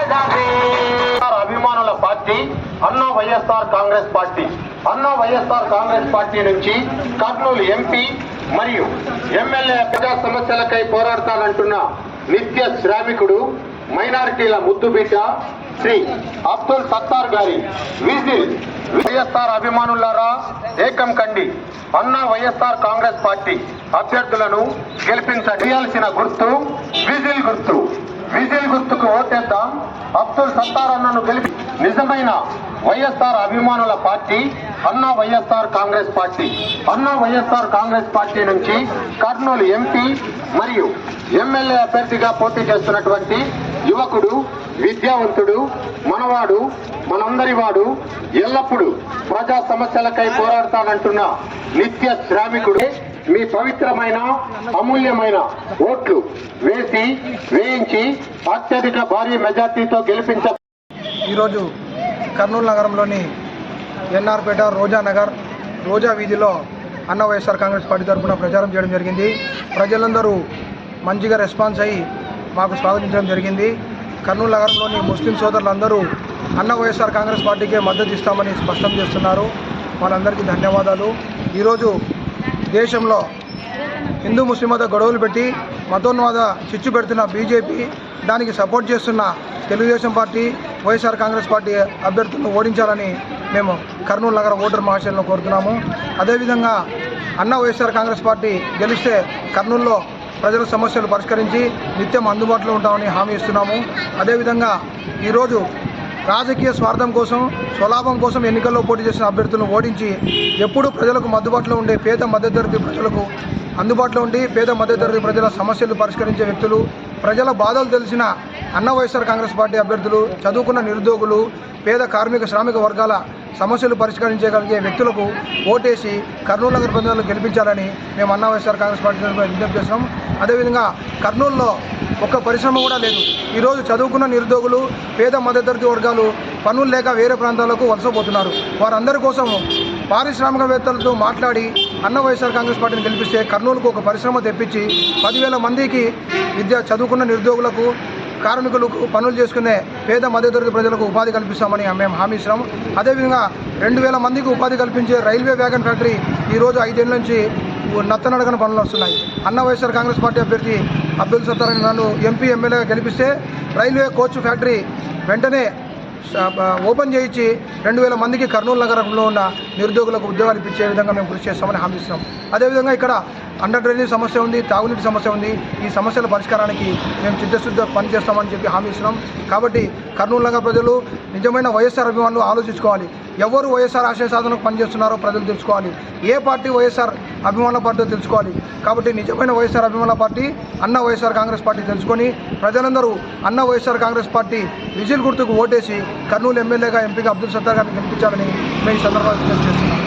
వైఎస్ఆర్ అభిమానుల పార్టీ అన్నా వైఎస్ఆర్ కాంగ్రెస్ పార్టీ. అన్నా వైఎస్ఆర్ కాంగ్రెస్ పార్టీ నుంచి కర్నూలు ఎంపీ మరియు ఎమ్మెల్యే ప్రజా సమస్యలకై పోరాడతానంటున్న నిత్య శ్రామికుడు మైనారిటీల ముద్దుబిడ్డ శ్రీ అబ్దుల్ సత్తార్ గారి విజిల్ వైఎస్ఆర్ అభిమానులారా ఏకం కండి. అన్నా వైఎస్ఆర్ కాంగ్రెస్ పార్టీ అభ్యర్థులను గెలిపించగలియాల్సిన గుర్తు విజిల్ గుర్తు. విజిల్ గుర్తుకు ఓటేద్దాం. అబ్దుల్ సత్తార్ అన్నను గెలిపి నిజమైన వైఎస్ఆర్ అభిమానుల పార్టీ అన్నా వైఎస్ఆర్ కాంగ్రెస్ పార్టీ. అన్నా వైఎస్ఆర్ కాంగ్రెస్ పార్టీ నుంచి కర్నూలు ఎంపీ మరియు ఎమ్మెల్యే అభ్యర్థిగా పోటీ చేస్తున్నటువంటి యువకుడు విద్యావంతుడు మనవాడు మనందరి వాడు ఎల్లప్పుడూ ప్రజా సమస్యలకై పోరాడతానంటున్న నిత్య శ్రామికుడు మీ పవిత్రమైన అమూల్యమైన ఓట్లు వేసి వేయించి అత్యధిక భారీ మెజార్టీతో గెలిపించ ఈరోజు కర్నూలు నగరంలోని ఎన్ఆర్పేట రోజా నగర్ రోజా వీధిలో అన్న వైఎస్ఆర్ కాంగ్రెస్ పార్టీ తరఫున ప్రచారం చేయడం జరిగింది. ప్రజలందరూ మంచిగా రెస్పాన్స్ అయ్యి మాకు స్వాగతించడం జరిగింది. కర్నూలు నగరంలోని ముస్లిం సోదరులందరూ అన్న వైఎస్ఆర్ కాంగ్రెస్ పార్టీకే మద్దతు ఇస్తామని స్పష్టం చేస్తున్నారు. వాళ్ళందరికీ ధన్యవాదాలు. ఈరోజు దేశంలో హిందూ ముస్లిం మత గొడవలు పెట్టి మతోన్వాద చిచ్చు పెడుతున్న బీజేపీ దానికి సపోర్ట్ చేస్తున్న Telugu Desam party YSR Congress party అభ్యర్థులను ఓడించాలని మేము కర్నూలు నగర ఓటర్ మహాశయంలో కోరుతున్నాము. అదేవిధంగా అన్న వైఎస్ఆర్ కాంగ్రెస్ పార్టీ గెలిస్తే కర్నూలులో ప్రజల సమస్యలు పరిష్కరించి నిత్యం అందుబాటులో ఉంటామని హామీ ఇస్తున్నాము. అదేవిధంగా ఈరోజు రాజకీయ స్వార్థం కోసం స్వలాభం కోసం ఎన్నికల్లో పోటీ చేసిన అభ్యర్థులను ఓడించి ఎప్పుడూ ప్రజలకు మధ్యబాటులో ఉండే పేద మధ్యతరగతి ప్రజలకు అందుబాటులో ఉండి పేద మధ్యతరగతి ప్రజల సమస్యలు పరిష్కరించే వ్యక్తులు ప్రజల బాధలు తెలిసిన అన్న వైఎస్ఆర్ కాంగ్రెస్ పార్టీ అభ్యర్థులు చదువుకున్న నిరుద్యోగులు పేద కార్మిక శ్రామిక వర్గాల సమస్యలు పరిష్కరించగలిగే వ్యక్తులకు ఓటేసి కర్నూలు నగర ప్రజలను గెలిపించాలని మేము అన్న వైఎస్ఆర్ కాంగ్రెస్ పార్టీ విజ్ఞప్తి చేస్తున్నాం. అదేవిధంగా కర్నూలులో ఒక్క పరిశ్రమ కూడా లేదు. ఈరోజు చదువుకున్న నిరుద్యోగులు పేద మధ్యతరగతి వర్గాలు పనులు లేక వేరే ప్రాంతాలకు వలసపోతున్నారు. వారందరి కోసం పారిశ్రామికవేత్తలతో మాట్లాడి అన్న వైఎస్ఆర్ కాంగ్రెస్ పార్టీని గెలిపిస్తే కర్నూలుకు ఒక పరిశ్రమ తెప్పించి పదివేల మందికి విద్య చదువుకున్న నిరుద్యోగులకు కార్మికులకు పనులు చేసుకునే పేద మధ్యతరగతి ప్రజలకు ఉపాధి కల్పిస్తామని మేము హామీ అదేవిధంగా రెండు వేల మందికి ఉపాధి కల్పించే రైల్వే వ్యాగన్ ఫ్యాక్టరీ ఈరోజు ఐదేళ్ళ నుంచి నత్తనడగని పనులు వస్తున్నాయి అన్న వైఎస్ఆర్ కాంగ్రెస్ పార్టీ అభ్యర్థి అబ్దుల్ సత్తార్ నన్ను ఎంపీ ఎమ్మెల్యేగా గెలిపిస్తే రైల్వే కోచ్ ఫ్యాక్టరీ వెంటనే ఓపెన్ చేయించి రెండు వేల మందికి కర్నూలు నగరంలో ఉన్న నిరుద్యోగులకు ఉద్యోగాలు ఇప్పించే విధంగా మేము కృషి చేస్తామని హామీ ఇస్తున్నాం అదేవిధంగా ఇక్కడ అండర్ డ్రైనేజ్ సమస్య ఉంది తాగునీటి సమస్య ఉంది. ఈ సమస్యల పరిష్కారానికి మేము చిత్తశుద్ధిగా పనిచేస్తామని చెప్పి హామీ ఇస్తున్నాం. కాబట్టి కర్నూలు నగర ప్రజలు నిజమైన వైఎస్ఆర్ అభిమానులు ఆలోచించుకోవాలి. ఎవరు వైఎస్ఆర్ ఆశయ సాధనకు పనిచేస్తున్నారో ప్రజలు తెలుసుకోవాలి. ఏ పార్టీ వైఎస్ఆర్ అభిమానుల పార్టీ తెలుసుకోవాలి. కాబట్టి నిజమైన వైఎస్ఆర్ అభిమానుల పార్టీ అన్న వైఎస్ఆర్ కాంగ్రెస్ పార్టీ తెలుసుకొని ప్రజలందరూ అన్న వైఎస్ఆర్ కాంగ్రెస్ పార్టీ విజిల్ గుర్తుకు ఓటేసి కర్నూలు ఎమ్మెల్యేగా ఎంపీగా అబ్దుల్ సత్తార్ గారిని గెలిపించాలని మేము ఈ సందర్భంగా చేస్తున్నాం.